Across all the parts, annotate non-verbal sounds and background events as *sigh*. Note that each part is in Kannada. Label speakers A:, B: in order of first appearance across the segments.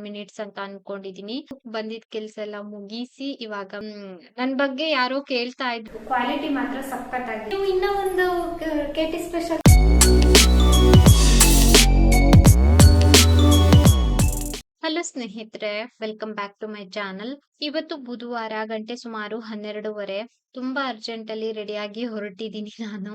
A: ಮಿನಿಟ್ಸ್ ಅಂತ ಅನ್ಕೊಂಡಿದೀನಿ. ಬಂದಿದ್ ಕೆಲ್ಸ ಎಲ್ಲ ಮುಗಿಸಿ ಇವಾಗ ನನ್ ಬಗ್ಗೆ ಯಾರೋ ಕೇಳ್ತಾ ಇದ್ರು.
B: ಕ್ವಾಲಿಟಿ ಮಾತ್ರ ಸಖತ್ತಾಗಿ. ಇನ್ನೂ ಒಂದು ಕೆಟಿ ಸ್ಪೆಷಲ್
A: ಹಲೋ ಸ್ನೇಹಿತರೆ welcome back to my channel ಇವತ್ತು ಬುಧವಾರ, ಗಂಟೆ ಸುಮಾರು ಹನ್ನೆರಡೂವರೆ. ತುಂಬಾ ಅರ್ಜೆಂಟ್ ಅಲ್ಲಿ ರೆಡಿಯಾಗಿ ಹೊರಟಿದ್ದೀನಿ ನಾನು.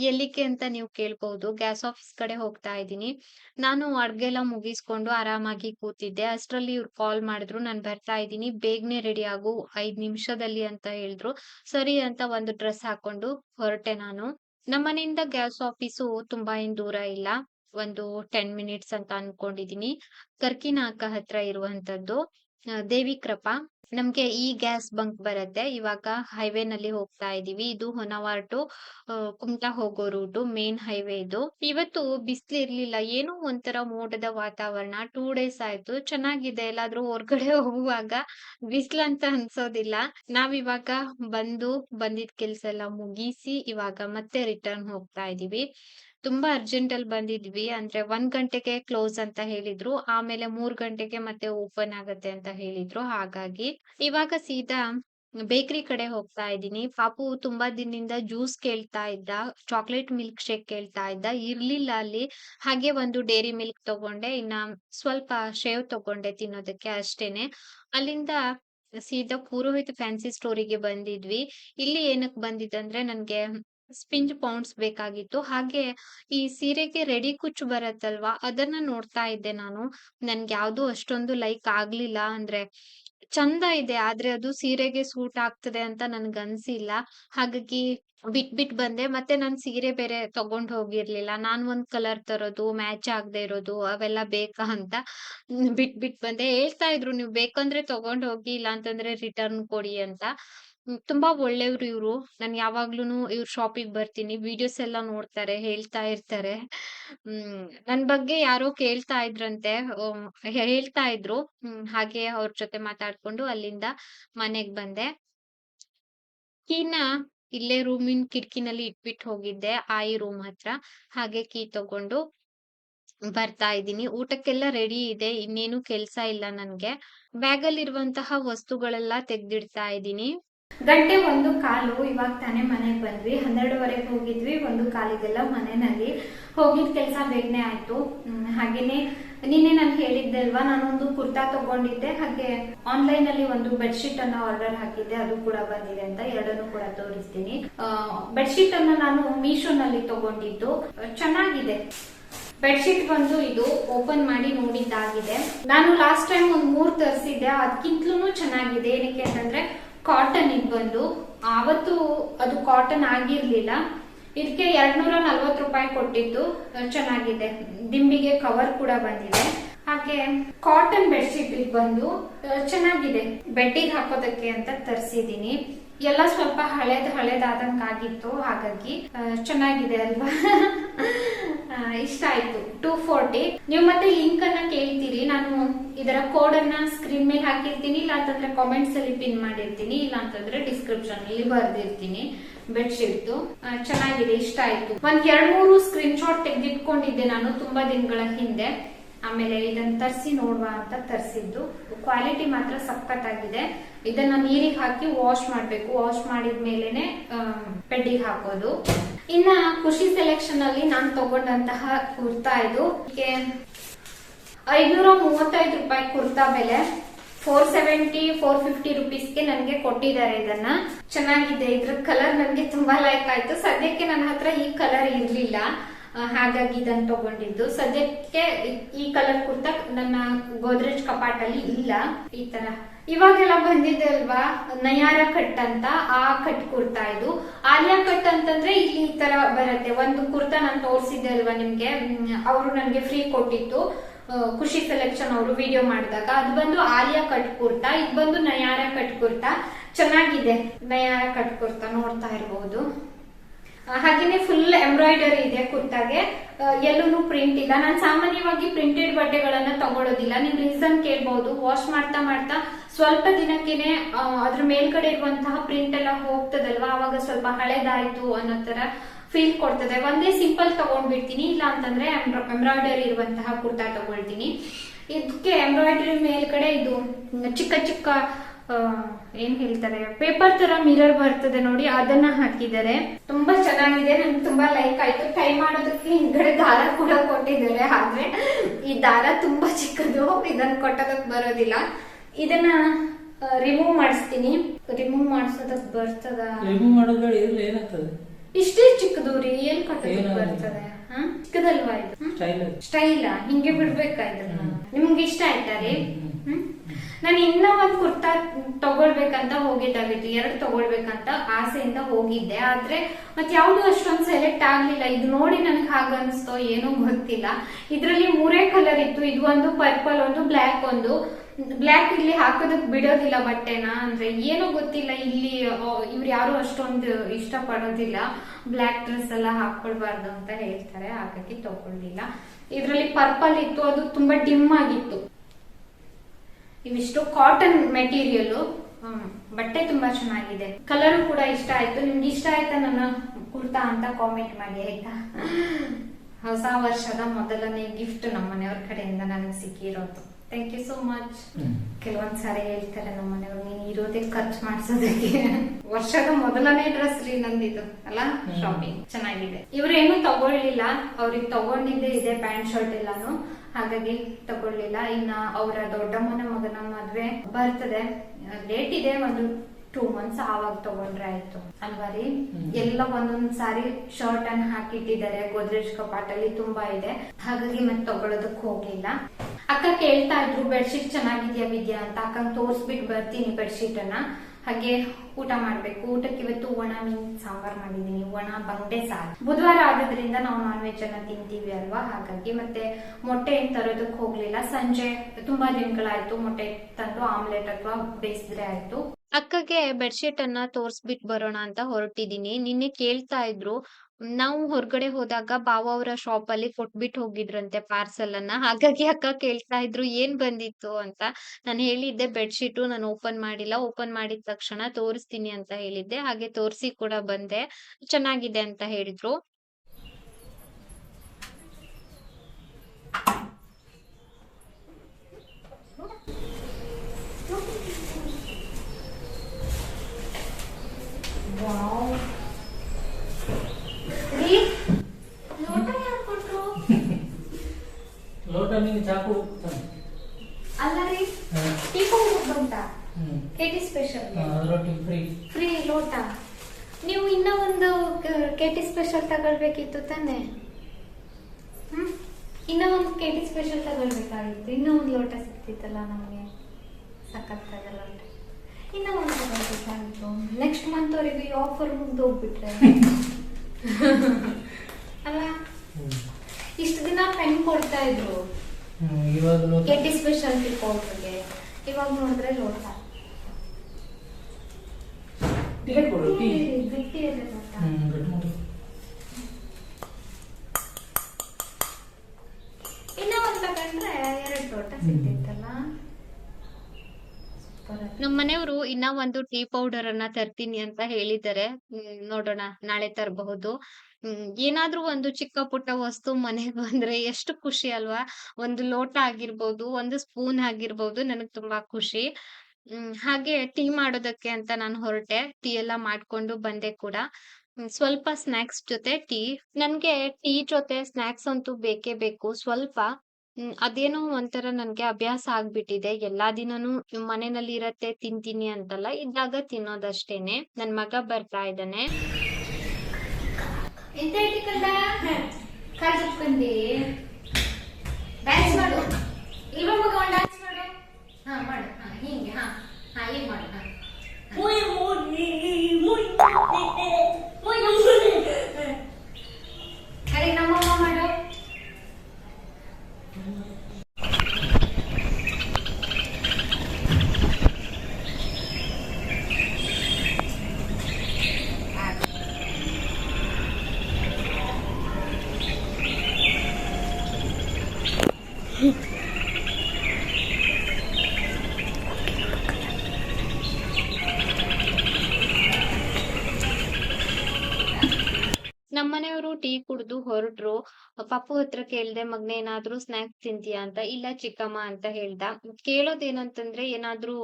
A: ಎಲ್ಲಿಕೆ ಅಂತ ನೀವು ಕೇಳ್ಬಹುದು ಗ್ಯಾಸ್ ಆಫೀಸ್ ಕಡೆ ಹೋಗ್ತಾ ಇದ್ದೀನಿ. ನಾನು ಅಡ್ಗೆ ಎಲ್ಲ ಮುಗಿಸ್ಕೊಂಡು ಆರಾಮಾಗಿ ಕೂತಿದ್ದೆ. ಅಷ್ಟರಲ್ಲಿ ಇವ್ರು ಕಾಲ್ ಮಾಡಿದ್ರು. ನಾನು ಬರ್ತಾ ಇದ್ದೀನಿ. ಬೇಗನೆ ರೆಡಿ ಆಗು. ಐದ್ ನಿಮಿಷದಲ್ಲಿ ಅಂತ ಹೇಳಿದ್ರು. ಸರಿ ಅಂತ ಒಂದು ಡ್ರೆಸ್ ಹಾಕೊಂಡು ಹೊರಟೆ ನಾನು. ನಮ್ಮನೆಯಿಂದ ಗ್ಯಾಸ್ ಆಫೀಸು ತುಂಬಾ ಏನ್ ದೂರ ಇಲ್ಲ. ಒಂದು ಟೆನ್ ಮಿನಿಟ್ಸ್ ಅಂತ ಅನ್ಕೊಂಡಿದೀನಿ. ಕರ್ಕಿನಾಕ ಹತ್ರ ಇರುವಂತದ್ದು ದೇವಿ ಕೃಪಾ. ನಮ್ಗೆ ಈ ಗ್ಯಾಸ್ ಬಂಕ್ ಬರುತ್ತೆ. ಇವಾಗ ಹೈವೇ ನಲ್ಲಿ ಹೋಗ್ತಾ ಇದೀವಿ. ಇದು ಹೊನವಾರ್ ಟು ಕುಮಟಾ ಹೋಗೋ ರೂಟು ಮೇನ್ ಹೈವೇ ಇದು. ಇವತ್ತು ಬಿಸಿಲು ಇರ್ಲಿಲ್ಲ. ಏನೋ ಒಂಥರ ಮೋಡದ ವಾತಾವರಣ. ಟೂ ಡೇಸ್ ಆಯ್ತು. ಚೆನ್ನಾಗಿದೆ. ಎಲ್ಲಾದ್ರೂ ಹೊರ್ಗಡೆ *laughs* ಹೋಗುವಾಗ ಬಿಸ್ಲ್ ಅಂತ ಅನ್ಸೋದಿಲ್ಲ. ನಾವಿವಾಗ ಬಂದು, ಬಂದಿದ್ ಕೆಲ್ಸ ಎಲ್ಲ ಮುಗಿಸಿ, ಇವಾಗ ಮತ್ತೆ ರಿಟರ್ನ್ ಹೋಗ್ತಾ ಇದೀವಿ. ತುಂಬಾ ಅರ್ಜೆಂಟ್ ಅಲ್ಲಿ ಬಂದಿದ್ವಿ. ಅಂದ್ರೆ ಒಂದ್ ಗಂಟೆಗೆ ಕ್ಲೋಸ್ ಅಂತ ಹೇಳಿದ್ರು. ಆಮೇಲೆ ಮೂರ್ ಗಂಟೆಗೆ ಮತ್ತೆ ಓಪನ್ ಆಗತ್ತೆ ಅಂತ ಹೇಳಿದ್ರು. ಹಾಗಾಗಿ ಇವಾಗ ಸೀದಾ ಬೇಕರಿ ಕಡೆ ಹೋಗ್ತಾ ಇದ್ದೀನಿ. ಪಾಪು ತುಂಬಾ ದಿನದಿಂದ ಜ್ಯೂಸ್ ಕೇಳ್ತಾ ಇದ್ದ ಚಾಕ್ಲೇಟ್ ಮಿಲ್ಕ್ ಶೇಕ್ ಕೇಳ್ತಾ ಇದ್ದ. ಇರ್ಲಿಲ್ಲ ಅಲ್ಲಿ. ಹಾಗೆ ಒಂದು ಡೇರಿ ಮಿಲ್ಕ್ ತಗೊಂಡೆ. ಇನ್ನ ಸ್ವಲ್ಪ ಶೇವ್ ತಗೊಂಡೆ ತಿನ್ನೋದಕ್ಕೆ ಅಷ್ಟೇನೆ. ಅಲ್ಲಿಂದ ಸೀದಾ ಪುರೋಹಿತ್ ಫ್ಯಾನ್ಸಿ ಸ್ಟೋರಿಗೆ ಬಂದಿದ್ವಿ. ಇಲ್ಲಿ ಏನಕ್ ಬಂದಿದ್ದಂದ್ರೆ ನನ್ಗೆ ಸ್ಪಿಂಜ್ ಪೌಂಡ್ಸ್ ಬೇಕಾಗಿತ್ತು. ಹಾಗೆ ಈ ಸೀರೆಗೆ ರೆಡಿ ಕುಚ್ಚು ಬರತ್ತಲ್ವಾ? ಅದನ್ನ ನೋಡ್ತಾ ಇದ್ದೆ ನಾನು. ನನ್ಗೆ ಯಾವ್ದು ಅಷ್ಟೊಂದು ಲೈಕ್ ಆಗ್ಲಿಲ್ಲ ಅಂದ್ರೆ ಚಂದ ಇದೆ, ಆದ್ರೆ ಅದು ಸೀರೆಗೆ ಸೂಟ್ ಆಗ್ತದೆ ಅಂತ ನನ್ಗೆ ಅನ್ಸಿಲ್ಲ. ಹಾಗಾಗಿ ಬಿಟ್ ಬಿಟ್ ಬಂದೆ. ಮತ್ತೆ ನಾನ್ ಸೀರೆ ಬೇರೆ ತಗೊಂಡ್ ಹೋಗಿರ್ಲಿಲ್ಲ. ನಾನ್ ಒಂದ್ ಕಲರ್ ತರೋದು, ಮ್ಯಾಚ್ ಆಗದೆ ಇರೋದು, ಅವೆಲ್ಲ ಬೇಕಾ ಅಂತ ಬಿಟ್ ಬಿಟ್ ಬಂದೆ. ಹೇಳ್ತಾ ಇದ್ರು, ನೀವ್ ಬೇಕಂದ್ರೆ ತಗೊಂಡ್ ಹೋಗಿ ಇಲ್ಲ ಅಂತಂದ್ರೆ ರಿಟರ್ನ್ ಕೊಡಿ ಅಂತ. ತುಂಬಾ ಒಳ್ಳೆಯವ್ರು ಇವ್ರು. ನಾನ್ ಯಾವಾಗ್ಲೂನು ಇವ್ರ ಶಾಪಿಗ್ ಬರ್ತೀನಿ ವಿಡಿಯೋಸ್ ಎಲ್ಲ ನೋಡ್ತಾರೆ, ಹೇಳ್ತಾ ಇರ್ತಾರೆ. ಹ್ಮ್, ನನ್ ಬಗ್ಗೆ ಯಾರೋ ಕೇಳ್ತಾ ಇದ್ರಂತೆ ಹೇಳ್ತಾ ಇದ್ರು. ಹಾಗೆ ಅವ್ರ ಜೊತೆ ಮಾತಾಡ್ಕೊಂಡು ಅಲ್ಲಿಂದ ಮನೆಗ್ ಬಂದೆ. ಕೀನ ಇಲ್ಲೇ ರೂಮಿನ ಕಿಟಕಿನಲ್ಲಿ ಇಟ್ಬಿಟ್ಟು ಹೋಗಿದ್ದೆ, ಆಯಿ ರೂಮ್ ಹತ್ರ. ಹಾಗೆ ಕೀ ತಗೊಂಡು ಬರ್ತಾ ಇದ್ದೀನಿ. ಊಟಕ್ಕೆಲ್ಲ ರೆಡಿ ಇದೆ, ಇನ್ನೇನು ಕೆಲ್ಸ ಇಲ್ಲ ನನ್ಗೆ. ಬ್ಯಾಗಲ್ಲಿರುವಂತಹ ವಸ್ತುಗಳೆಲ್ಲ ತೆಗ್ದಿಡ್ತಾ ಇದ್ದೀನಿ.
B: ಗಂಟೆ ಒಂದು ಕಾಲು, ಇವಾಗ ತಾನೇ ಮನೆಗೆ ಬಂದ್ವಿ. ಹನ್ನೆರಡುವರೆಗೆ ಹೋಗಿದ್ವಿ. ಒಂದು ಕಾಲಿಗೆಲ್ಲ ಮನೆಯಲ್ಲಿ ಹೋಗಿದ್ ಕೆಲಸ ಬೇಗನೆ ಆಯ್ತು. ಹಾಗೇನೆ ನಿನ್ನೆ ನಾನು ಹೇಳಿದ್ದೆ ಅಲ್ವಾ, ನಾನೊಂದು ಕುರ್ತಾ ತಗೊಂಡಿದ್ದೆ. ಹಾಗೆ ಆನ್ಲೈನ್ ಅಲ್ಲಿ ಒಂದು ಬೆಡ್ಶೀಟ್ ಅನ್ನ ಆರ್ಡರ್ ಹಾಕಿದ್ದೆ. ಅದು ಕೂಡ ಬಂದಿದೆ ಅಂತ ಎರಡನ್ನು ಕೂಡ ತೋರಿಸ್ತೀನಿ. ಬೆಡ್ಶೀಟ್ ಅನ್ನ ನಾನು ಮೀಶೋನಲ್ಲಿ ತಗೊಂಡಿದ್ದು. ಚೆನ್ನಾಗಿದೆ. ಚೆನ್ನಾಗಿದೆ ಬೆಡ್ಶೀಟ್ ಬಂದು ಇದು ಓಪನ್ ಮಾಡಿ ನೋಡಿದ್ದಾಗಿದೆ. ನಾನು ಲಾಸ್ಟ್ ಟೈಮ್ ಒಂದ್ ಮೂರ್ ತರಿಸಿದ್ದೆ. ಅದಕ್ಕಿಂತಲೂ ಚೆನ್ನಾಗಿದೆ. ಏನಕ್ಕೆ ಅಂತಂದ್ರೆ ಕಾಟನ್ ಇದು ಬಂದು ಆವತ್ತು ಅದು ಕಾಟನ್ ಆಗಿರ್ಲಿಲ್ಲ. ಇದಕ್ಕೆ ಎರಡ್ನೂರ ನಲ್ವತ್ ರೂಪಾಯಿ ಕೊಟ್ಟಿದ್ದು ಚೆನ್ನಾಗಿದೆ. ದಿಂಬಿಗೆ ಕವರ್ ಕೂಡ ಬಂದಿದೆ. ಹಾಗೆ ಕಾಟನ್ ಬೆಡ್ಶೀಟ್ ಇದು ಬಂದು ಚೆನ್ನಾಗಿದೆ. ಬೆಡ್ಡಿಗೆ ಹಾಕೋದಕ್ಕೆ ಅಂತ ತರಿಸಿದೀನಿ ಎಲ್ಲ ಸ್ವಲ್ಪ ಹಳೇದ್ ಹಳೇದಾದಂಗಾಗಿತ್ತು, ಹಾಗಾಗಿ ಚೆನ್ನಾಗಿದೆ ಅಲ್ವಾ? ಇಷ್ಟ ಆಯ್ತು. Two forty. ನೀವು ಮತ್ತೆ ಲಿಂಕ್ ಅನ್ನ ಕೇಳ್ತೀರಿ. ನಾನು ಇದರ ಕೋಡ್ ಅನ್ನ ಸ್ಕ್ರೀನ್ ಮೇಲೆ ಹಾಕಿರ್ತೀನಿ ಇಲ್ಲ ಅಂತಂದ್ರೆ ಕಾಮೆಂಟ್ಸ್ ಅಲ್ಲಿ ಪಿನ್ ಮಾಡಿರ್ತೀನಿ ಇಲ್ಲ ಅಂತಂದ್ರೆ ಡಿಸ್ಕ್ರಿಪ್ಷನ್ ಅಲ್ಲಿ ಬರ್ದಿರ್ತೀನಿ ಬೆಡ್ಶೀಟ್. ಚೆನ್ನಾಗಿದೆ, ಇಷ್ಟ ಆಯ್ತು. ಒಂದ್ ಎರಡ್ ಮೂರು ಸ್ಕ್ರೀನ್ ಶಾಟ್ ತೆಗೆದಿಟ್ಕೊಂಡಿದ್ದೆ ನಾನು ತುಂಬಾ ದಿನಗಳ ಹಿಂದೆ. ಆಮೇಲೆ ಇದನ್ನ ತರಿಸಿ ನೋಡುವ ಅಂತ ತರಿಸಿದ್ದು. ಕ್ವಾಲಿಟಿ ಮಾತ್ರ ಸಖತ್ತಾಗಿದೆ. ಇದನ್ನ ನೀರಿಗೆ ಹಾಕಿ ವಾಶ್ ಮಾಡಬೇಕು. ವಾಶ್ ಮಾಡಿದ ಮೇಲೆನೆ ಬೆಡ್ಡಿಗೆ ಹಾಕೋದು. ಇನ್ನ ಖುಷಿ ಸೆಲೆಕ್ಷನ್ ಅಲ್ಲಿ ನಾನು ತಗೊಂಡಂತಹ ಕುರ್ತಾ ಇದು. ಐನೂರ ಮೂವತ್ತೈದು ರೂಪಾಯಿ ಕುರ್ತಾ ಬೆಲೆ. ಫೋರ್ ಸೆವೆಂಟಿ ಫೋರ್ ಫಿಫ್ಟಿ ರುಪೀಸ್ಗೆ ನನಗೆ ಕೊಟ್ಟಿದ್ದಾರೆ ಇದನ್ನ. ಚೆನ್ನಾಗಿದೆ. ಇದ್ರ ಕಲರ್ ನನಗೆ ತುಂಬಾ ಲೈಕ್ ಆಯ್ತು. ಸದ್ಯಕ್ಕೆ ನನ್ನ ಹತ್ರ ಈ ಕಲರ್ ಇರ್ಲಿಲ್ಲ. ಹಾಗಾಗಿ ಇದನ್ನ ತಗೊಂಡಿದ್ದು. ಸದ್ಯಕ್ಕೆ ಈ- ಕಲರ್ ಕುರ್ತಾ ನನ್ನ ಗೋದ್ರೇಜ್ ಕಪಾಟಲ್ಲಿ ಇಲ್ಲ. ಈ ತರ. ಇವಾಗೆಲ್ಲ ಬಂದಿದೆ ಅಲ್ವಾ? ನಯಾರ ಕಟ್ ಅಂತ, ಆ ಕಟ್ ಕುರ್ತಾ ಇದು. ಆಲಿಯಾ ಕಟ್ ಅಂತಂದ್ರೆ ಇಲ್ಲಿ ಈ ತರ ಬರುತ್ತೆ. ಒಂದು ಕುರ್ತಾ ನಾನು ತೋರಿಸಿದ್ದೆ ಅಲ್ವಾ ನಿಮ್ಗೆ? ಅವರು ನನಗೆ ಫ್ರೀ ಕೊಟ್ಟಿತ್ತು ಖುಷಿ ಸೆಲೆಕ್ಷನ್ ಅವರು ವಿಡಿಯೋ ಮಾಡಿದಾಗ. ಅದು ಬಂದು ಆಲಿಯಾ ಕಟ್ ಕುರ್ತಾ, ಇದು ಬಂದು ನಯಾರ ಕಟ್ ಕುರ್ತಾ. ಚೆನ್ನಾಗಿದೆ. ನಯಾರ ಕಟ್ ಕುರ್ತಾ ನೋಡ್ತಾ ಇರಬಹುದು ಹಾಗೇನೆ ಫುಲ್ ಎಂಬ್ರಾಯ್ಡರಿ ಇದೆ ಕುರ್ತಾಗೆ. ಎಲ್ಲೂ ಪ್ರಿಂಟ್ ಇಲ್ಲ. ನಾನು ಸಾಮಾನ್ಯವಾಗಿ ಪ್ರಿಂಟೆಡ್ ಬಟ್ಟೆಗಳನ್ನ ತಗೊಳ್ಳೋದಿಲ್ಲ ನಿಮ್ ರೀಸನ್ ಕೇಳ್ಬಹುದು ವಾಶ್ ಮಾಡ್ತಾ ಮಾಡ್ತಾ ಸ್ವಲ್ಪ ದಿನಕ್ಕೇನೆ ಅದ್ರ ಮೇಲ್ಗಡೆ ಇರುವಂತಹ ಪ್ರಿಂಟ್ ಎಲ್ಲ ಹೋಗ್ತದಲ್ವಾ? ಅವಾಗ ಸ್ವಲ್ಪ ಹಳೇದಾಯ್ತು ಅನ್ನೋ ತರ ಫೀಲ್ ಕೊಡ್ತದೆ. ಒಂದೇ ಸಿಂಪಲ್ ತಗೊಂಡ್ಬಿಡ್ತೀನಿ. ಇಲ್ಲ ಅಂತಂದ್ರೆ ಎಂಬ್ರಾಯ್ಡರಿ ಇರುವಂತಹ ಕುರ್ತಾ ತಗೊಳ್ತೀನಿ.
A: ಇದಕ್ಕೆ ಎಂಬ್ರಾಯ್ಡರಿ ಮೇಲ್ಗಡೆ ಇದು, ಚಿಕ್ಕ ಚಿಕ್ಕ ಏನ್ ಹೇಳ್ತಾರೆ? ಪೇಪರ್ ತರ ಮಿರರ್ ಬರ್ತದೆ ನೋಡಿ ಅದನ್ನ ಹಾಕಿದ್ದಾರೆ. ತುಂಬಾ ಚೆನ್ನಾಗಿದೆ ನನ್ಗೆ ತುಂಬಾ ಲೈಕ್ ಆಯ್ತು. ಟೈ ಮಾಡೋದಕ್ಕೆ ಹಿಂದ್ಗಡೆ ದಾರ ಕೂಡ ಕೊಟ್ಟಿದ್ದಾರೆ ಆದ್ರೆ ಈ ದಾರ ತುಂಬಾ ಚಿಕ್ಕದು ಇದನ್ನ ಕೊಟ್ಟೋದಕ್ ಬರೋದಿಲ್ಲ. ಇದನ್ನ ರಿಮೂವ್ ಮಾಡಿಸ್ತೀನಿ. ರಿಮೂವ್ ಮಾಡಿಸೋದಕ್ ಬರ್ತದ?
C: ರಿಮೂವ್ ಇರ್ಲಿ ಏನಾಗ್ತದೆ?
A: ಇಷ್ಟೇ ಚಿಕ್ಕದು ರೀ ಏನ್ ಕಟ್ಟೋದಕ್ ಬರ್ತದೆ? ಚಿಕ್ಕದಲ್ವಾ ಇದು?
C: ಸ್ಟೈಲ್
A: ಸ್ಟೈಲ ಹಿಂಗೆ ಬಿಡ್ಬೇಕಾ ಇದನ್ನ? ನಿಮ್ಗೆ ಇಷ್ಟ ಆಯ್ತಾ ರೀ? ಹ್ಮ್? ನಾನು ಇನ್ನ ಒಂದ್ ಕುರ್ತಾ ತಗೊಳ್ಬೇಕಂತ ಹೋಗಿದ್ದಾಗಿತ್ತು. ಎರಡು ತಗೊಳ್ಬೇಕಂತ ಆಸೆಯಿಂದ ಹೋಗಿದ್ದೆ. ಆದ್ರೆ ಮತ್ ಯಾವ್ದು ಅಷ್ಟೊಂದು ಸೆಲೆಕ್ಟ್ ಆಗ್ಲಿಲ್ಲ. ಇದು ನೋಡಿ ನನಗೆ ಹಾಗ ಅನಿಸ್ತೋ ಏನೋ ಗೊತ್ತಿಲ್ಲ. ಇದ್ರಲ್ಲಿ ಮೂರೇ ಕಲರ್ ಇತ್ತು. ಇದು ಒಂದು ಪರ್ಪಲ್, ಒಂದು ಬ್ಲ್ಯಾಕ್ ಒಂದು. ಬ್ಲ್ಯಾಕ್ ಇಲ್ಲಿ ಹಾಕೋದಕ್ ಬಿಡೋದಿಲ್ಲ ಬಟ್ಟೆನ. ಅಂದ್ರೆ ಏನೋ ಗೊತ್ತಿಲ್ಲ ಇಲ್ಲಿ ಇವ್ರು ಯಾರು ಅಷ್ಟೊಂದು ಇಷ್ಟ ಪಡೋದಿಲ್ಲ ಬ್ಲ್ಯಾಕ್ ಡ್ರೆಸ್ ಎಲ್ಲ ಹಾಕೊಳ್ಬಾರ್ದು ಅಂತ ಹೇಳ್ತಾರೆ. ಹಾಗಾಗಿ ತಗೊಳ್ಳಿಲ್ಲ ಇದ್ರಲ್ಲಿ ಪರ್ಪಲ್ ಇತ್ತು. ಅದು ತುಂಬಾ ಡಿಮ್ ಆಗಿತ್ತು. ಇವಿಷ್ಟು ಕಾಟನ್ ಮೆಟೀರಿಯಲ್ ಬಟ್ಟೆ ತುಂಬಾ ಚೆನ್ನಾಗಿದೆ. ಕಲರ್ ಕೂಡ ಇಷ್ಟ ಆಯ್ತು. ನಿಮ್ಗೆ ಇಷ್ಟ ಆಯ್ತಾ ನನ್ನ ಕುರ್ತಾ ಅಂತ ಕಾಮೆಂಟ್ ಮಾಡಿ ಆಯ್ತಾ? ಹೊಸ ವರ್ಷದ ಮೊದಲನೇ ಗಿಫ್ಟ್ ನಮ್ಮ ಮನೆಯವ್ರ ಕಡೆಯಿಂದ ನನಗೆ ಸಿಕ್ಕಿರೋದು. ಥ್ಯಾಂಕ್ ಯು ಸೋ ಮಚ್ ಕೆಲವೊಂದ್ ಸಾರಿ ಹೇಳ್ತಾರೆ ನಮ್ಮ ಮನೆಯವ್ರು ನೀನ್ ಇರೋದೇ ಖರ್ಚು ಮಾಡಿಸೋದಕ್ಕೆ. ವರ್ಷದ ಮೊದಲನೇ ಡ್ರೆಸ್ ರೀ ನಂದಿದು ಅಲ್ಲ. ಶಾಪಿಂಗ್ ಚೆನ್ನಾಗಿದೆ. ಇವ್ರೇನು ತಗೊಳ್ಳಿಲ್ಲ. ಅವ್ರಿಗೆ ತಗೊಂಡಿದ್ದೆ ಇದೆ ಪ್ಯಾಂಟ್ ಶರ್ಟ್ ಎಲ್ಲಾನು. ಹಾಗಾಗಿ ತಗೊಳ್ಳಿಲ್ಲ. ಇನ್ನ ಅವರ ದೊಡ್ಡಮ್ಮನ ಮಗನ ಮದ್ವೆ ಬರ್ತದೆ. ಲೇಟ್ ಇದೆ ಒಂದು ಟೂ ಮಂತ್ಸ್ ಆವಾಗ ತಗೊಂಡ್ರೆ ಆಯ್ತು. ಅಲ್ವಾ ರೀ. ಎಲ್ಲ ಒಂದೊಂದ್ ಸಾರಿ ಶರ್ಟ್ ಅನ್ನ ಹಾಕಿಟ್ಟಿದ್ದಾರೆ. ಗೋದ್ರೇಜ್ ಕಪಾಟಲ್ಲಿ ತುಂಬಾ ಇದೆ. ಹಾಗಾಗಿ ಮತ್ತೆ ತಗೊಳೋದಕ್ ಹೋಗ್ಲಿಲ್ಲ. ಅಕ್ಕ ಕೇಳ್ತಾ ಇದ್ರು ಬೆಡ್ಶೀಟ್ ಚೆನ್ನಾಗಿದ್ಯಾ ವಿದ್ಯಾ? ಅಂತ. ಅಕ್ಕಂಗ್ ತೋರ್ಸ್ಬಿಟ್ಟು ಬರ್ತೀನಿ ಬೆಡ್ಶೀಟ್ ಅನ್ನ. ಹಾಗೆ ಊಟ ಮಾಡ್ಬೇಕು. ಊಟಕ್ಕೆ ಇವತ್ತು ಒಣ ಮೀನ್ ಸಾಂಬಾರ್ ಮಾಡಿದೀನಿ ಒಣ ಬಂಗಡೆ ಸಾರು. ಬುಧವಾರ ಆಗೋದ್ರಿಂದ ನಾವು ನಾನ್ ವೆಜ್ ಅನ್ನ ತಿಂತೀವಿ ಅಲ್ವಾ? ಹಾಗಾಗಿ ಮತ್ತೆ ಮೊಟ್ಟೆ ಏನ್ ತರೋದಕ್ಕೆ ಹೋಗ್ಲಿಲ್ಲ. ಸಂಜೆ ತುಂಬಾ ದಿನಗಳಾಯ್ತು ಮೊಟ್ಟೆ ತಂದು ಆಮ್ಲೆಟ್ ಅಥವಾ ಬೇಯಿಸಿದ್ರೆ ಆಯ್ತು.
B: ಅಕ್ಕಗೆ ಬೆಡ್ಶೀಟ್ ಅನ್ನ ತೋರ್ಸ್ಬಿಟ್ ಬರೋಣ ಅಂತ ಹೊರಟಿದೀನಿ ನಿನ್ನೆ ಕೇಳ್ತಾ ಇದ್ರು ನಾವು ಹೊರಗಡೆ ಹೋದಾಗ ಬಾವ ಅವರ ಶಾಪ್ ಅಲ್ಲಿ ಕೊಟ್ಬಿಟ್ಟು ಹೋಗಿದ್ರಂತೆ ಪಾರ್ಸೆಲ್ ಅನ್ನ. ಹಾಗಾಗಿ ಅಕ್ಕ ಕೇಳ್ತಾ ಇದ್ರು, ಏನ್ ಬಂದಿತ್ತು ಅಂತ. ನಾನು ಹೇಳಿದ್ದೆ ಬೆಡ್ಶೀಟು ನಾನು ಓಪನ್ ಮಾಡಿಲ್ಲ. ಓಪನ್ ಮಾಡಿದ ತಕ್ಷಣ ತೋರಿಸ್ತೀನಿ ಅಂತ ಹೇಳಿದ್ದೆ. ಹಾಗೆ ತೋರಿಸಿ ಕೂಡ ಬಂದೆ. ಚೆನ್ನಾಗಿದೆ ಅಂತ ಹೇಳಿದ್ರು
A: ರೀ, ಲೋಟ ಯಾರ್ ಕೊಟ್ರು?
C: ನೀನು ಚಾಕು.
A: ಅಲ್ಲ ರೀ. ಟೀ ಪೌಡರ್ ಬಂತಾ?
C: K
A: KT special.
C: ರೊಟ್ಟಿ ಫ್ರೀ.
A: ಫ್ರೀ ಲೋಟ. ನೀವು ಇನ್ನ ಒಂದು ಕೆಟಿ ಸ್ಪೆಷಲ್ ತಗೊಳ್ಬೇಕಿತ್ತು ತಾನೆ? ಇನ್ನ ಒಂದು ಕೆಟಿ ಸ್ಪೆಷಲ್ ತಗೊಳ್ಬೇಕಾಗಿತ್ತು. ಇನ್ನ ಒಂದು ಲೋಟ ಸಿಕ್ತಿತ್ತಲ್ಲ ನಮಗೆ. ಸಖತ್ತಾದ ಲೋಟ ಇನ್ನ ಒಂದು ತಗೊಳ್ಬೇಕಾಗಿತ್ತು. ನೆಕ್ಸ್ಟ್ ಮಂತ್ ಅವರಿಗೆ ಈ ಆಫರ್ ಮುಗ್ದು ಹೋಗ್ಬಿಟ್ರೆ. *laughs* ಅಲ್ಲ? ಇಷ್ಟು ದಿನ ಪೆನ್ ಕೊಡ್ತಾ ಇದ್ರು.
C: ಇವಾಗ ಲೋಟ
A: ಕೆಟಿ ಸ್ಪೆಷಲ್ ಟೀ ಪೌಡರ್ಗೆ ಇವಾಗ ನೋಡಿದ್ರೆ ಲೋಟ
C: ಟೀ ಕೊಡು ಟೀ
A: ಗಟ್ಟಿ ಇದೆ ಲೋಟ
C: ಹ್ಮ್ ಗಟ್ಟಿ ಮಾಡು.
A: ಇನ್ನ ಒಂದ್ ತಗೊಂಡ್ರೆ ಎರಡ್ ಲೋಟ ಸಿಗ್ತಿತ್ತಲ್ಲ Super ಆಯ್ತು.
B: ನಮ್ಮ ಮನೆಯವರು ಇನ್ನ ಒಂದು ಟೀ ಪೌಡರ್ ಅನ್ನ ತರ್ತೀನಿ ಅಂತ ಹೇಳಿದ್ದಾರೆ. ನೋಡೋಣ, ನಾಳೆ ತರಬಹುದು. ಏನಾದ್ರೂ ಒಂದು ಚಿಕ್ಕ ಪುಟ್ಟ ವಸ್ತು ಮನೆಗೆ ಬಂದ್ರೆ ಎಷ್ಟು ಖುಷಿ ಅಲ್ವಾ? ಒಂದು ಲೋಟ ಆಗಿರ್ಬೋದು, ಒಂದು ಸ್ಪೂನ್ ಆಗಿರ್ಬೋದು ನನಗ್ ತುಂಬಾ ಖುಷಿ. ಹಾಗೆ ಟೀ ಮಾಡೋದಕ್ಕೆ ಅಂತ ನಾನು ಹೊರಟೆ. ಟೀ ಎಲ್ಲ ಮಾಡ್ಕೊಂಡು ಬಂದೆ ಕೂಡ. ಸ್ವಲ್ಪ ಸ್ನಾಕ್ಸ್ ಜೊತೆ ಟೀ. ನನ್ಗೆ ಟೀ ಜೊತೆ ಸ್ನಾಕ್ಸ್ ಅಂತೂ ಬೇಕೇ ಬೇಕು. ಸ್ವಲ್ಪ ಹ್ಮ್ ಅದೇನೋ ಒಂಥರ ನನ್ಗೆ ಅಭ್ಯಾಸ ಆಗ್ಬಿಟ್ಟಿದೆ. ಎಲ್ಲಾ ದಿನಾನೂ ಮನೆಯಲ್ಲಿ ಇರತ್ತೆ ತಿಂತೀನಿ ಅಂತಲ್ಲ ಇದ್ದಾಗ ತಿನ್ನೋದಷ್ಟೇನೆ. ನನ್ ಮಗ ಬರ್ತಾ ಇದ್ದಾನೆ.
A: ಎಂತ ಐತಿ ಕಂದ? ಕಾಲ್ ಸುತ್ಕೊಂಡಿ ಡ್ಯಾನ್ಸ್ ಮಾಡು. ಇಲ್ವಾ ಮಗ ಒಂದು ಡ್ಯಾನ್ಸ್ ಮಾಡು? ಹಾ ಮಾಡು. ಹಾ ಹಿಂಗೆ ಹಾ. ಹಾ ಈಗ ಮಾಡು. ಹಾ. ಅರೆ ನಮ್ಮಮ್ಮ ಮಾಡು ಅವರು ಟೀ ಕುಡ್ದು ಹೊರಟ್ರು. ಪಪ್ಪು ಹತ್ರ ಕೇಳ್ದೆ ಮಗನೇ ಏನಾದ್ರು ಸ್ನಾಕ್ಸ್ ತಿಂತೀಯಾ ಅಂತ. ಇಲ್ಲ ಚಿಕ್ಕಮ್ಮ, ಅಂತ ಹೇಳ್ದ. ಕೇಳೋದೇನಂತಂದ್ರೆ ಏನಾದ್ರೂ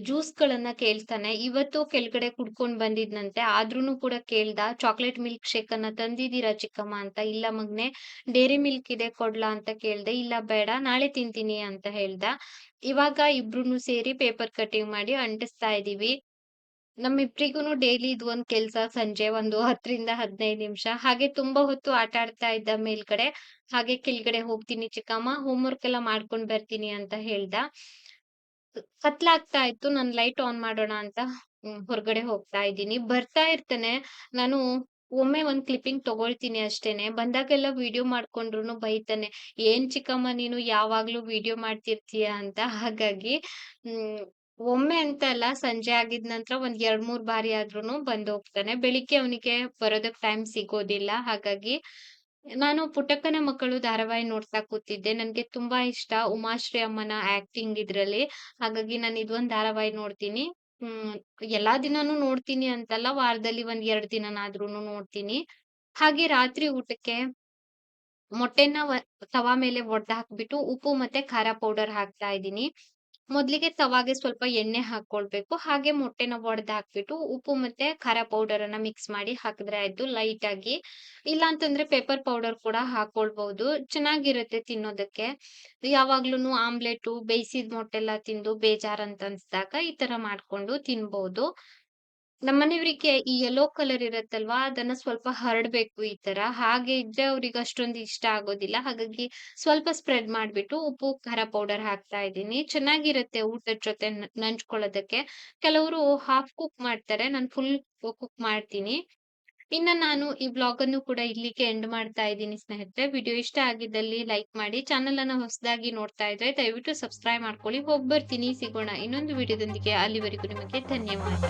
A: ಜ್ಯೂಸ್‌ಗಳನ್ನ ಕೇಳ್ತಾನೆ. ಇವತ್ತು ಕೆಳಗಡೆ ಕುಡ್ಕೊಂಡ್ ಬಂದಿದ್ನಂತೆ. ಆದ್ರೂನು ಕೂಡ ಕೇಳ್ದ, ಚಾಕ್ಲೇಟ್ ಮಿಲ್ಕ್ ಶೇಕ್ ಅನ್ನ ತಂದಿದ್ದೀರಾ ಚಿಕ್ಕಮ್ಮ ಅಂತ. ಇಲ್ಲ ಮಗ್ನೆ, ಡೇರಿ ಮಿಲ್ಕ್ ಇದೆ, ಕೊಡ್ಲಾ ಅಂತ ಕೇಳ್ದೆ. ಇಲ್ಲ, ಬೇಡ, ನಾಳೆ ತಿಂತೀನಿ, ಅಂತ ಹೇಳ್ದ. ಇವಾಗ ಇಬ್ರೂನು ಸೇರಿ ಪೇಪರ್ ಕಟಿಂಗ್ ಮಾಡಿ ಅಂಟಿಸ್ತಾ ಇದೀವಿ. ನಮ್ಮಿಬ್ರಿಗೂನು ಡೈಲಿ ಇದು ಒಂದ್ ಕೆಲ್ಸ ಸಂಜೆ ಒಂದು 10 ರಿಂದ 15 ನಿಮಿಷ. ಹಾಗೆ ತುಂಬಾ ಹೊತ್ತು ಆಟ ಆಡ್ತಾ ಇದ್ದ ಮೇಲ್ಗಡೆ. ಹಾಗೆ ಕೆಳಗಡೆ ಹೋಗ್ತೀನಿ ಚಿಕ್ಕಮ್ಮ ಹೋಮ್ ವರ್ಕ್ ಎಲ್ಲ ಮಾಡ್ಕೊಂಡ್ ಬರ್ತೀನಿ ಅಂತ ಹೇಳ್ದ. ಕತ್ಲಾಗ್ತಾ ಇತ್ತು. ನಾನು ಲೈಟ್ ಆನ್ ಮಾಡೋಣ ಅಂತ ಹೊರಗಡೆ ಹೋಗ್ತಾ ಇದ್ದೀನಿ. ಬರ್ತಾ ಇರ್ತಾನೆ. ನಾನು ಒಮ್ಮೆ ಒಂದ್ ಕ್ಲಿಪ್ಪಿಂಗ್ ತಗೊಳ್ತೀನಿ ಅಷ್ಟೇನೆ. ಬಂದಾಗೆಲ್ಲ ವಿಡಿಯೋ ಮಾಡ್ಕೊಂಡ್ರು ಬೈತಾನೆ. ಏನ್ ಚಿಕ್ಕಮ್ಮ ನೀನು, ಯಾವಾಗ್ಲೂ ವಿಡಿಯೋ ಮಾಡ್ತಿರ್ತೀಯ ಅಂತ. ಹಾಗಾಗಿ, ಹ್ಮ್ ಒಮ್ಮೆ ಅಂತ ಅಲ್ಲ ಸಂಜೆ ಆಗಿದ್ ನಂತರ ಒಂದ್ 2, 3 ಬಾರಿ ಆದ್ರೂನು ಬಂದ್ ಹೋಗ್ತಾನೆ. ಬೆಳಿಗ್ಗೆ ಅವನಿಗೆ ಬರೋದಕ್ ಟೈಮ್ ಸಿಗೋದಿಲ್ಲ. ಹಾಗಾಗಿ ನಾನು ಪುಟ್ಟಕ್ಕನ ಮಕ್ಕಳು ಧಾರಾವಾಹಿ ನೋಡ್ತಾ ಕೂತಿದ್ದೆ. ನನ್ಗೆ ತುಂಬಾ ಇಷ್ಟ ಉಮಾಶ್ರೀ ಅಮ್ಮನ ಆಕ್ಟಿಂಗ್ ಇದ್ರಲ್ಲಿ. ಹಾಗಾಗಿ ನಾನು ಇದೊಂದ್ ಧಾರಾವಾಹಿ ನೋಡ್ತೀನಿ. ಹ್ಮ್ ಎಲ್ಲಾ ದಿನಾನು ನೋಡ್ತೀನಿ ಅಂತಲ್ಲ. ವಾರದಲ್ಲಿ ಒಂದ್ ಎರಡ್ ದಿನನಾದ್ರೂನು ನೋಡ್ತೀನಿ. ಹಾಗೆ ರಾತ್ರಿ ಊಟಕ್ಕೆ ಮೊಟ್ಟೆನ ತವಾ ಮೇಲೆ ಒಡ್ದ್ ಹಾಕ್ಬಿಟ್ಟು ಉಪ್ಪು ಮತ್ತೆ ಖಾರ ಪೌಡರ್ ಹಾಕ್ತಾ ಇದೀನಿ. ಮೊದ್ಲಿಗೆ ತವಾಗೆ ಸ್ವಲ್ಪ ಎಣ್ಣೆ ಹಾಕೊಳ್ಬೇಕು ಹಾಗೆ ಮೊಟ್ಟೆನ ಒಡ್ದ್ ಹಾಕ್ಬಿಟ್ಟು ಉಪ್ಪು ಮತ್ತೆ ಖಾರ ಪೌಡರ್ ಅನ್ನ ಮಿಕ್ಸ್ ಮಾಡಿ ಹಾಕಿದ್ರೆ ಆಯ್ತು ಲೈಟ್ ಆಗಿ. ಇಲ್ಲ ಅಂತಂದ್ರೆ ಪೇಪರ್ ಪೌಡರ್ ಕೂಡ ಹಾಕೊಳ್ಬಹುದು. ಚೆನ್ನಾಗಿರುತ್ತೆ ತಿನ್ನೋದಕ್ಕೆ. ಯಾವಾಗ್ಲೂನು ಆಮ್ಲೆಟು, ಬೇಯಿಸಿದ ಮೊಟ್ಟೆಲ್ಲ ತಿಂದು ಬೇಜಾರ್ ಅಂತ ಅನ್ಸ್ದಾಗ ಈ ತರ ಮಾಡ್ಕೊಂಡು ತಿನ್ಬಹುದು. ನಮ್ಮನೆಯವರಿಗೆ ಈ ಯೆಲ್ಲೋ ಕಲರ್ ಇರತ್ತಲ್ವಾ, ಅದನ್ನ ಸ್ವಲ್ಪ ಹರಡ್ಬೇಕು ಈ ತರ. ಹಾಗೆ ಇದ್ರೆ ಅವ್ರಿಗೆ ಅಷ್ಟೊಂದು ಇಷ್ಟ ಆಗೋದಿಲ್ಲ. ಹಾಗಾಗಿ ಸ್ವಲ್ಪ ಸ್ಪ್ರೆಡ್ ಮಾಡ್ಬಿಟ್ಟು ಉಪ್ಪು, ಖಾರ ಪೌಡರ್ ಹಾಕ್ತಾ ಇದೀನಿ. ಚೆನ್ನಾಗಿರುತ್ತೆ ಊಟದ ಜೊತೆ ನಂಚ್ಕೊಳ್ಳೋದಕ್ಕೆ. ಕೆಲವರು ಹಾಫ್ ಕುಕ್ ಮಾಡ್ತಾರೆ. ನಾನ್ ಫುಲ್ ಕುಕ್ ಮಾಡ್ತೀನಿ. ಇನ್ನ ನಾನು ಈ ಬ್ಲಾಗ್ ಅನ್ನು ಕೂಡ ಇಲ್ಲಿಗೆ ಎಂಡ್ ಮಾಡ್ತಾ ಇದ್ದೀನಿ, ಸ್ನೇಹಿತರೆ. ವಿಡಿಯೋ ಇಷ್ಟ ಆಗಿದ್ದಲ್ಲಿ ಲೈಕ್ ಮಾಡಿ. ಚಾನಲ್ ಅನ್ನು ಹೊಸದಾಗಿ ನೋಡ್ತಾ ಇದ್ರೆ ದಯವಿಟ್ಟು ಸಬ್ಸ್ಕ್ರೈಬ್ ಮಾಡ್ಕೊಳ್ಳಿ. ಹೋಗ್ಬರ್ತೀನಿ, ಸಿಗೋಣ ಇನ್ನೊಂದು ವಿಡಿಯೋದೊಂದಿಗೆ. ಅಲ್ಲಿವರೆಗೂ ನಿಮಗೆ ಧನ್ಯವಾದ.